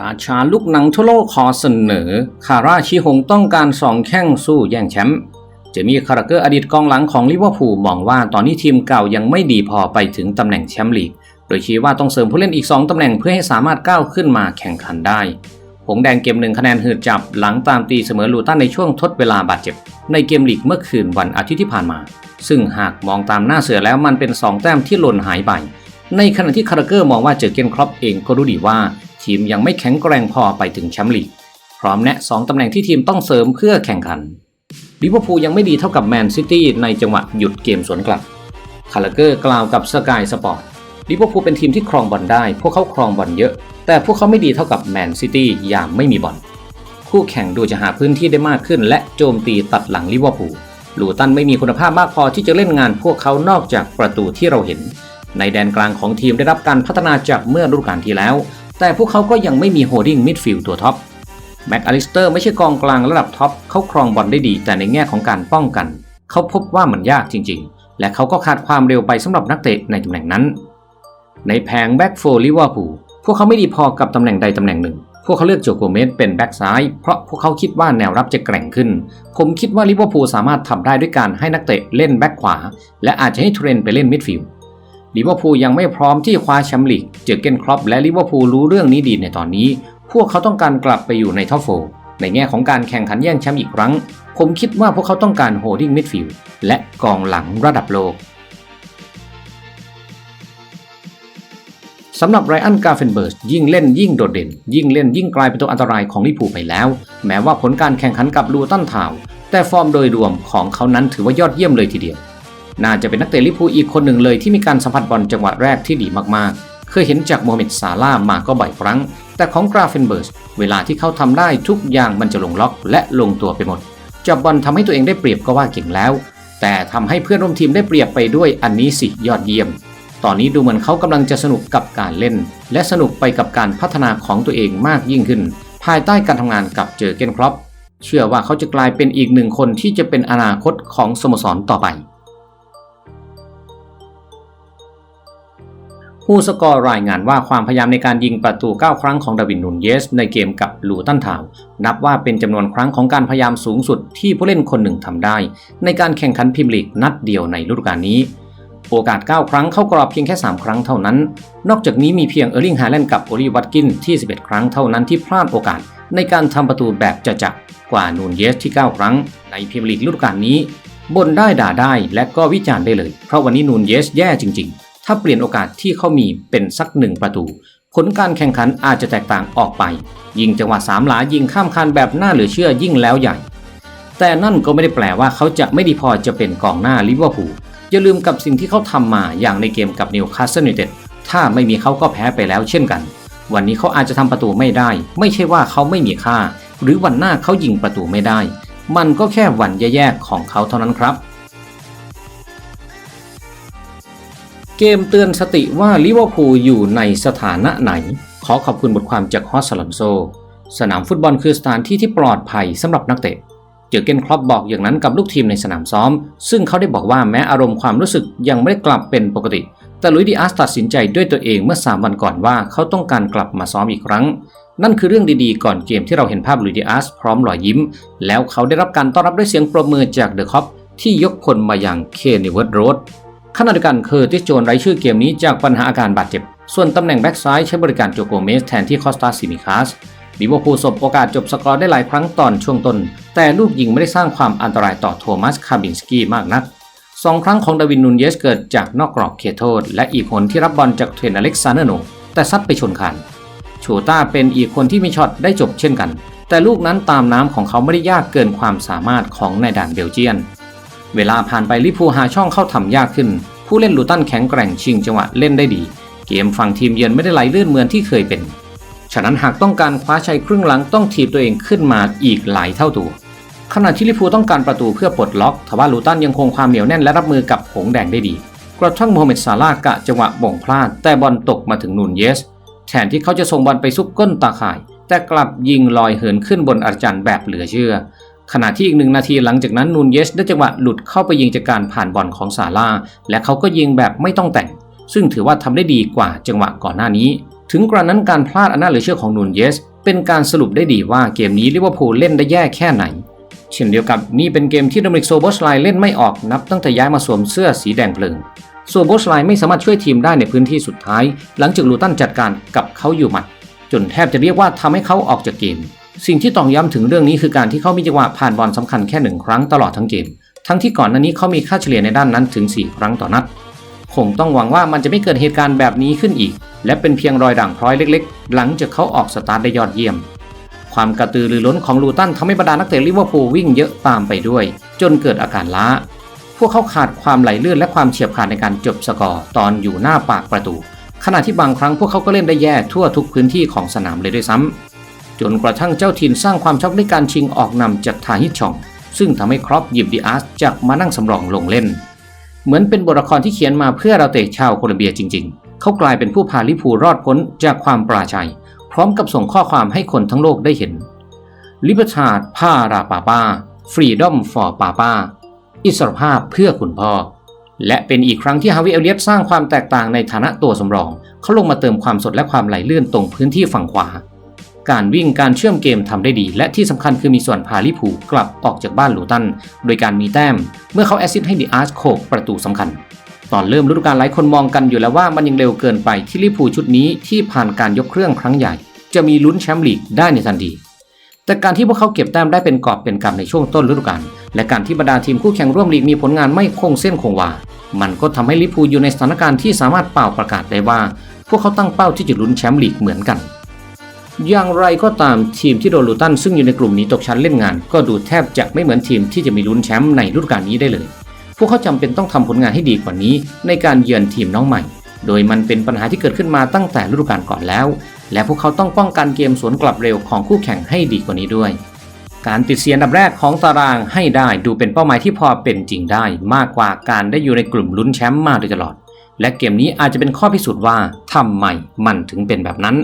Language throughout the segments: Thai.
ราชาลูกหนังทั่วโลกขอเสนอ คาราชิฮงต้องการสองแข้งสู้แย่งแชมป์ เจมี่คาราเกอร์อดีตกองหลังของลิเวอร์พูลมองว่าตอนนี้ทีมเก่ายังไม่ดีพอไปถึงตำแหน่งแชมป์ลีก โดยชี้ว่าต้องเสริมผู้เล่นอีก 2ตำแหน่งเพื่อให้สามารถก้าวขึ้นมาแข่งขันได้ หงแดงเกมหนึ่งคะแนนหืดจับหลังตามตีเสมอลูตันในช่วงทดเวลาบาดเจ็บ ในเกมลีกเมื่อคืนวันอาทิตย์ที่ผ่านมา ซึ่งหากมองตามหน้าเสือแล้วมันเป็น 2 แต้มที่หล่นหายไป ในขณะที่คาราเกอร์มองว่าเจอเกนครอปเองก็รู้ดีว่า ทีมยังไม่แข็งแกร่งพอไปถึงแชมป์ลีก พร้อมแนะ 2 ตำแหน่งที่ทีมต้องเสริมเพื่อแข่งขันลิเวอร์พูลยังไม่ดีเท่ากับแมนซิตี้ในจังหวะหยุดเกมสวนกลับ คาราเกอร์กล่าวกับสกายสปอร์ตลิเวอร์พูลเป็นทีมที่ครองบอลได้ พวกเขาครองบอลเยอะ แต่พวกเขาไม่ดีเท่ากับแมนซิตี้อย่างไม่มีบอล คู่แข่งดูจะหาพื้นที่ได้มากขึ้น และโจมตีตัดหลังลิเวอร์พูล ลูตันไม่มีคุณภาพมากพอที่จะเล่นงานพวกเขานอกจากประตูที่เราเห็น ในแดนกลางของทีมได้รับการพัฒนาจากเมื่อฤดูกาลที่แล้ว แต่พวกเขาก็ยังไม่มีโฮดดิ้งมิดฟิลด์ตัวท็อปแม็กอลิสเตอร์ไม่ใช่กองกลางระดับท็อปเขาครองบอลได้ดี แต่ในแง่ของการป้องกัน เขาพบว่ามันยากจริง ๆ และเขาก็ขาดความเร็วไปสำหรับนักเตะในตำแหน่งนั้น ในแผงแบ็กโฟลิเวอร์พูลพวกเขาไม่ดีพอกับตำแหน่งใดตำแหน่งหนึ่ง พวกเขาเลือกโจโกเมสเป็นแบ็กซ้ายเพราะพวกเขาคิดว่าแนวรับจะแกร่งขึ้น ผมคิดว่าลิเวอร์พูลสามารถทำได้ด้วยการให้นักเตะเล่นแบ็กขวา และอาจจะให้เทรนไปเล่นมิดฟิลด์ ลิเวอร์พูลยังไม่พร้อมที่คว้าแชมป์ลีก เจอเกนครอปและลิเวอร์พูลรู้เรื่องนี้ดีในตอนนี้ พวกเขาต้องการกลับไปอยู่ในท็อปโฟในแง่ของการแข่งขันแย่งแชมป์อีกครั้ง ผมคิดว่าพวกเขาต้องการโฮดดิ้งมิดฟิลด์และกองหลังระดับโลกสำหรับไรอันกาเฟนเบิร์สยิ่งเล่นยิ่งโดดเด่น ยิ่งเล่นยิ่งกลายเป็นตัวอันตรายของลิเวอร์พูลไปแล้ว แม้ว่าผลการแข่งขันกับลูตันทาวแต่ฟอร์มโดยรวมของเขานั้นถือว่ายอดเยี่ยมเลยทีเดียว น่าจะเป็นนักเตะลิเวอร์พูลอีกคนหนึ่งเลยที่มีการสัมผัสบอลจังหวะแรกที่ดีมากๆ เคยเห็นจากโมฮัมเหม็ดซาลาห์มาก็บ่อยครั้ง แต่ของกราเฟนเบิร์สเวลาที่เขาทำได้ทุกอย่างมันจะลงล็อกและลงตัวไปหมด จับบอลทำให้ตัวเองได้เปรียบก็ว่าเก่งแล้ว แต่ทำให้เพื่อนร่วมทีมได้เปรียบไปด้วยอันนี้สิยอดเยี่ยม ตอนนี้ดูเหมือนเขากำลังจะสนุกกับการเล่น และสนุกไปกับการพัฒนาของตัวเองมากยิ่งขึ้น ภายใต้การทำงานกับเจอเกนครอปเชื่อว่าเขาจะกลายเป็นอีกหนึ่งคนที่จะเป็นอนาคตของสโมสรต่อไป ผู้สกอร์รายงานว่าความพยายามในการยิงประตู 9 ครั้งของดาวินนูนเยส ในเกมกับลูตันทาวนับว่าเป็นจำนวนครั้งของการพยายามสูงสุดที่ผู้เล่นคนหนึ่งทำได้ ในการแข่งขันพรีเมียร์ลีกนัดเดียวในฤดูกาลนี้ โอกาส 9 ครั้งเข้ากรอบเพียงแค่ 3 ครั้งเท่านั้น นอกจากนี้มีเพียงเออร์ลิงฮาแลนด์กับโอลีวัตกินที่ 11 ครั้งเท่านั้นที่พลาดโอกาสในการทำประตูแบบจะจักกว่านูนเยสที่ 9 ครั้ง ในพรีเมียร์ลีกฤดูกาลนี้บ่นได้ด่าได้และก็วิจารณ์ได้เลย เพราะวันนี้นูนเยสแย่จริง ๆ ถ้าเปลี่ยนโอกาสที่เขามีเป็นสักหนึ่งประตู ผลการแข่งขันอาจจะแตกต่างออกไป ยิงจังหวะสามหลายิงข้ามคานแบบน่าเหลือเชื่อยิ่งแล้วใหญ่ แต่นั่นก็ไม่ได้แปลว่าเขาจะไม่ดีพอจะเป็นกองหน้าลิเวอร์พูลอย่าลืมกับสิ่งที่เขาทำมาอย่างในเกมกับนิวคาสเซิลยูไนเต็ดถ้าไม่มีเขาก็แพ้ไปแล้วเช่นกัน วันนี้เขาอาจจะทำประตูไม่ได้ ไม่ใช่ว่าเขาไม่มีค่า หรือวันหน้าเขายิงประตูไม่ได้ มันก็แค่วันแย่ๆของเขาเท่านั้นครับ เกมเตือนสติว่าลิเวอร์พูลอยู่ในสถานะไหน ขอขอบคุณบทความจากฮอสซลอนโซ สนามฟุตบอลคือสถานที่ที่ปลอดภัยสำหรับนักเตะ เจอเกนครอปบอกอย่างนั้นกับลูกทีมในสนามซ้อม ซึ่งเขาได้บอกว่าแม้อารมณ์ความรู้สึกยังไม่ได้กลับเป็นปกติ แต่ลุยดิอาสตัดสินใจด้วยตัวเองเมื่อ 3 วันก่อนว่าเขาต้องการกลับมาซ้อมอีกครั้ง นั่นคือเรื่องดีๆ ก่อนเกมที่เราเห็นภาพลุยดิอาสพร้อมรอยยิ้ม แล้วเขาได้รับการต้อนรับด้วยเสียงปรบมือจากเดอะคอปที่ยกพลมาอย่างเคนนิเวิร์ดโรด ขณะเดียวกันเคอร์ติสโจนไร้ชื่อเกมนี้จากปัญหาอาการบาดเจ็บ ส่วนตำแหน่งแบ็กซ้ายใช้บริการโจโกเมสแทนที่คอสตาซิมิคาสลิเวอร์พูลสบโอกาสจบสกอร์ได้หลายครั้งตอนช่วงต้น แต่ลูกยิงไม่ได้สร้างความอันตรายต่อโทมัสคาบินสกี้มากนักสองครั้งของดาวินนูนเยสเกิดจากนอกกรอบเขตโทษ และอีกคนที่รับบอลจากเทรนอเล็กซานเดอร์โนแต่ซัดไปชนคานโชต้าเป็นอีกคนที่มีช็อตได้จบเช่นกัน แต่ลูกนั้นตามน้ำของเขาไม่ได้ยากเกินความสามารถของนายด่านเบลเจียน เวลาผ่านไปลิพูหาช่องเข้าทำยากขึ้น ผู้เล่นลูตันแข็งแกร่งชิงจังหวะเล่นได้ดี เกมฝั่งทีมเยือนไม่ได้ไหลลื่นเหมือนที่เคยเป็น ฉะนั้นหากต้องการคว้าชัยครึ่งหลังต้องถีบตัวเองขึ้นมาอีกหลายเท่าตัว ขณะที่ลิพูต้องการประตูเพื่อปลดล็อกทว่าลูตันยังคงความเหนียวแน่นและรับมือกับหงแดงได้ดี กระทั่งโมฮัมเหม็ดซาลาห์กะจังหวะบ่งพลาด แต่บอลตกมาถึงนูนเยส แทนที่เขาจะส่งบอลไปซุกก้นตาข่าย แต่กลับยิงลอยเหินขึ้นบนอาจารย์แบบเหลือเชื่อ ขณะที่อีกหนึ่งนาทีหลังจากนั้นนูนเยสได้จังหวะหลุดเข้าไปยิงจากการผ่านบอลของซาลาและเขาก็ยิงแบบไม่ต้องแต่ง ซึ่งถือว่าทำได้ดีกว่าจังหวะก่อนหน้านี้ ถึงกระนั้นการพลาดอันน่าเหลือเชื่อของนูนเยสเป็นการสรุปได้ดีว่าเกมนี้ลิเวอร์พูลเล่นได้แย่แค่ไหน เช่นเดียวกับนี่เป็นเกมที่โดมินิกโซโบสไลเล่นไม่ออกนับตั้งแต่ย้ายมาสวมเสื้อสีแดงเพลิงโซโบสไลไม่สามารถช่วยทีมได้ในพื้นที่สุดท้าย หลังจากลูตันจัดการกับเขาอยู่หมัด จนแทบจะเรียกว่าทำให้เขาออกจากเกม สิ่งที่ต้องย้ำถึงเรื่องนี้คือการที่เขามีจังหวะผ่านบอลสำคัญแค่หนึ่งครั้งตลอดทั้งเกม ทั้งที่ก่อนหน้านี้เขามีค่าเฉลี่ยในด้านนั้นถึง 4 ครั้งต่อนัด คงต้องหวังว่ามันจะไม่เกิดเหตุการณ์แบบนี้ขึ้นอีก และเป็นเพียงรอยด่างพร้อยเล็ก ๆ หลังจากเขาออกสตาร์ทได้ยอดเยี่ยม ความกระตือรือร้นของลูตันทำให้บรรดานักเตะลิเวอร์พูลวิ่งเยอะตามไปด้วย จนเกิดอาการล้า พวกเขาขาดความไหลเลื่อนและความเฉียบขาดในการจบสกอร์ตอนอยู่หน้าปากประตู ขณะที่บางครั้งพวกเขาก็เล่นได้แย่ทั่วทุกพื้นที่ของสนามเลยด้วยซ้ำ จนกระทั่งเจ้าถิ่นสร้างความช็อกด้วยการชิงออกนำจากทาฮิตชอง ซึ่งทำให้ครอปหยิบดีอาร์สจากมานั่งสำรองลงเล่น เหมือนเป็นบทละครที่เขียนมาเพื่อเราเตะชาวโคลอมเบียจริง ๆ เขากลายเป็นผู้พาลิพูรอดพ้นจากความปราชัย พร้อมกับส่งข้อความให้คนทั้งโลกได้เห็นลิเบชาดพาราปาปาฟรีดอมฟอร์ปาปาอิสรภาพเพื่อคุณพ่อ และเป็นอีกครั้งที่ฮาวิเอเลียตสร้างความแตกต่างในฐานะตัวสำรอง เขาลงมาเติมความสดและความไหลลื่นตรงพื้นที่ฝั่งขวา การวิ่งการเชื่อมเกมทำได้ดี และที่สำคัญคือมีส่วนพาลิพูกลับออกจากบ้านลูตัน โดยการมีแต้ม เมื่อเขาแอซิสต์ให้ดีอาร์สโขกประตูสำคัญ ตอนเริ่มฤดูกาลหลายคนมองกันอยู่แล้วว่ามันยังเร็วเกินไปที่ลิเวอร์พูชุดนี้ที่ผ่านการยกเครื่องครั้งใหญ่ จะมีลุ้นแชมป์ลีกได้ในทันทีแต่การที่พวกเขาเก็บแต้มได้เป็นกอบเป็นกำในช่วงต้นฤดูกาลและการที่บรรดาทีมคู่แข่งร่วมลีกมีผลงานไม่คงเส้นคงวา มันก็ทำให้ลิพูอยู่ในสถานการณ์ที่สามารถเป่าประกาศได้ว่า พวกเขาตั้งเป้าที่จะลุ้นแชมป์ลีกเหมือนกัน อย่างไรก็ตามทีมที่โดนลูตันซึ่งอยู่ในกลุ่มนี้ตกชั้นเล่นงาน ก็ดูแทบจะไม่เหมือนทีมที่จะมีลุ้นแชมป์ในฤดูกาลนี้ได้เลย พวกเขาจำเป็นต้องทำผลงานให้ดีกว่านี้ ในการเยือนทีมน้องใหม่ โดยมันเป็นปัญหาที่เกิดขึ้นมาตั้งแต่ฤดูกาลก่อนแล้ว และพวกเขาต้องป้องกันเกมสวนกลับเร็วของคู่แข่งให้ดีกว่านี้ด้วย การติดเสียอันดับแรกของตารางให้ได้ดูเป็นเป้าหมายที่พอเป็นจริงได้ มากกว่าการได้อยู่ในกลุ่มลุ้นแชมป์มาโดยตลอด และเกมนี้อาจจะเป็นข้อพิสูจน์ว่าทำไมมันถึงเป็นแบบนั้น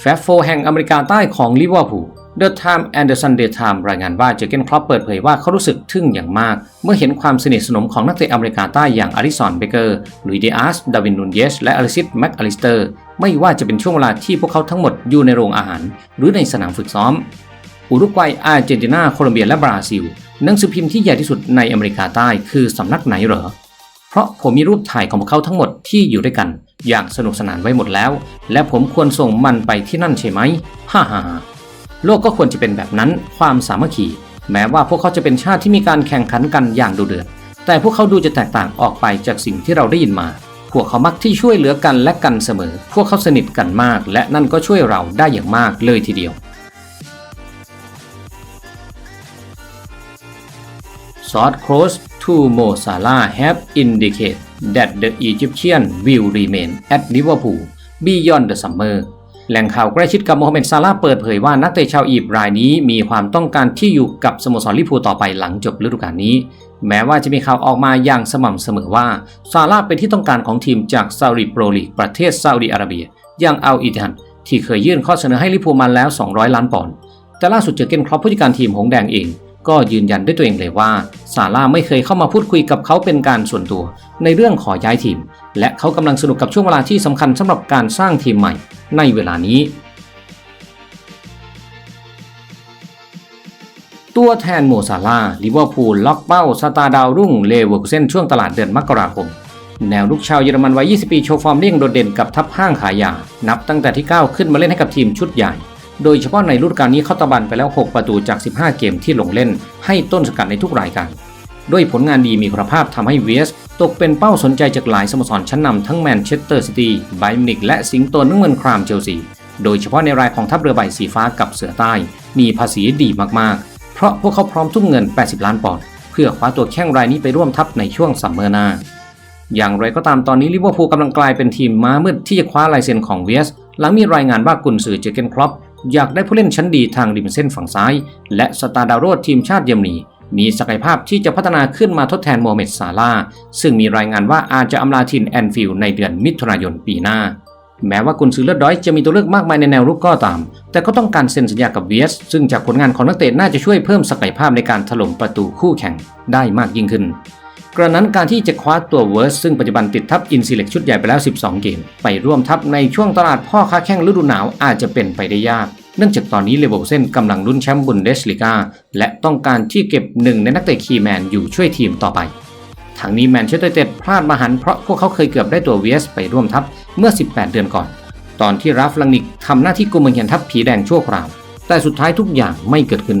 แฟฟโฟแห่งอเมริกาใต้ของลิเวอร์พูล The Time and the Sunday Time รายงานว่าเจเกนครอปเปิดเผยว่าเขารู้สึกทึ่งอย่างมาก เมื่อเห็นความสนิทสนมของนักเตะอเมริกาใต้อย่างอาริสันเบเกอร์ลุยเดอาร์สดาวินนูนเยสและอลิซิสแม็กอลิสเตอร์ ไม่ว่าจะเป็นช่วงเวลาที่พวกเขาทั้งหมดอยู่ในโรงอาหาร หรือในสนามฝึกซ้อมอุรุกวัยอาร์เจนตินาโคลอมเบียและบราซิล หนังสือพิมพ์ที่ใหญ่ที่สุดในอเมริกาใต้คือสำนักไหนเหรอ เพราะผมมีรูปถ่ายของพวกเขาทั้งหมดที่อยู่ด้วยกัน อย่างสนุกสนานไว้หมดแล้ว และผมควรส่งมันไปที่นั่นใช่ไหมฮ่าฮ่าโลกก็ควรจะเป็นแบบนั้นความสามัคคีแม้ว่าพวกเขาจะเป็นชาติที่มีการแข่งขันกันอย่างดุเดือด แต่พวกเขาดูจะแตกต่างออกไปจากสิ่งที่เราได้ยินมา พวกเขามักที่ช่วยเหลือกันและกันเสมอ พวกเขาสนิทกันมาก และนั่นก็ช่วยเราได้อย่างมากเลยทีเดียว South Cross to Mo Salah have indicated that the Egyptian will remain at Liverpool beyond the summer แหล่งข่าวใกล้ชิดกับโมฮัมเหม็ดซาลาเปิดเผยว่านักเตะชาวอียิปต์รายนี้มีความต้องการที่อยู่กับสโมสรลิเวอร์พูลต่อไปหลังจบฤดูกาลนี้ แม้ว่าจะมีข่าวออกมาอย่างสม่ำเสมอว่าซาลาเป็นที่ต้องการของทีมจากซาอุดิโปรลีกประเทศซาอุดิอาระเบีย อย่างอัลอิทันที่เคยยื่นข้อเสนอให้ลิเวอร์พูลมาแล้ว 200 ล้านปอนด์แต่ล่าสุดเจอเกนครอปผู้จัดการทีมหงแดงเอง ก็ยืนยันด้วยตัวเองเลยว่าซาร่าไม่เคยเข้ามาพูดคุยกับเขาเป็นการส่วนตัว ในเรื่องขอย้ายทีม และเขากำลังสนุกกับช่วงเวลาที่สำคัญสำหรับการสร้างทีมใหม่ในเวลานี้ ตัวแทนโมซาลาลิเวอร์พูลล็อกเป้าสตาร์ดาวรุ่งเลเวอร์คูเซนช่วงตลาดเดือนมกราคมแนวลุกชาวเยอรมันวัย 20 ปีโชว์ฟอร์มเร่งโดดเด่นกับทัพห้างขายานับตั้งแต่ที่ก้าวขึ้นมาเล่นให้กับทีมชุดใหญ่ โดยเฉพาะในฤดูกาลนี้เขาตะบันไปแล้ว 6 ประตูจาก 15 เกมที่ลงเล่น ให้ต้นสกัดในทุกรายการ ด้วยผลงานดีมีคุณภาพทำให้เวสตกเป็นเป้าสนใจจากหลายสโมสรชั้นนำทั้งแมนเชสเตอร์ซิตี้ไบรมินิกและสิงโตนึ่งเงินครามเชลซี โดยเฉพาะในรายของทัพเรือใบสีฟ้ากับเสือใต้ มีภาษีดีมากๆ เพราะพวกเขาพร้อมทุ่มเงิน 80 ล้านปอนด์เพื่อคว้าตัวแข้งรายนี้ไปร่วมทัพในช่วงซัมเมอร์หน้าอย่างไรก็ตามตอนนี้ลิเวอร์พูลกำลังกลายเป็นทีมม้ามืดที่จะคว้าลายเซ็นของเวสหลังมีรายงานว่ากุนซือเจเกนครอป อยากได้ผู้เล่นชั้นดีทางริมเส้นฝั่งซ้าย และสตาร์ดาวโรดทีมชาติเยอรมนีมีศักยภาพที่จะพัฒนาขึ้นมาทดแทนโมเมดซาลาซึ่งมีรายงานว่าอาจจะอำลาทินแอนฟิลด์ในเดือนมิถุนายนปีหน้า แม้ว่ากุนซือเลือดดอยจะมีตัวเลือกมากมายในแนวรุกก็ตาม แต่ก็ต้องการเซ็นสัญญากับเวียสซึ่งจากผลงานของนักเตะน่าจะช่วยเพิ่มศักยภาพในการถล่มประตูคู่แข่งได้มากยิ่งขึ้น กระนั้นการที่จะคว้าตัวเวิร์สซึ่งปัจจุบันติดทัพอินซีเล็กชุดใหญ่ไปแล้ว 12 เกม ไปร่วมทัพในช่วงตลาดพ่อค้าแข่งฤดูหนาวอาจจะเป็นไปได้ยาก เนื่องจากตอนนี้เลเวลเซนกำลังลุ้นแชมป์บุนเดสลิกาและต้องการที่เก็บหนึ่งในนักเตะคีแมนอยู่ช่วยทีมต่อไปทางนี้แมนเชสเตอร์เต็ดพลาดมาหันเพราะพวกเขาเคยเกือบได้ตัวเวสไปร่วมทัพเมื่อ 18 เดือนก่อน ตอนที่ราฟลังนิกทำหน้าที่กุมเมืองทัพผีแดงชั่วคราว แต่สุดท้ายทุกอย่างไม่เกิดขึ้น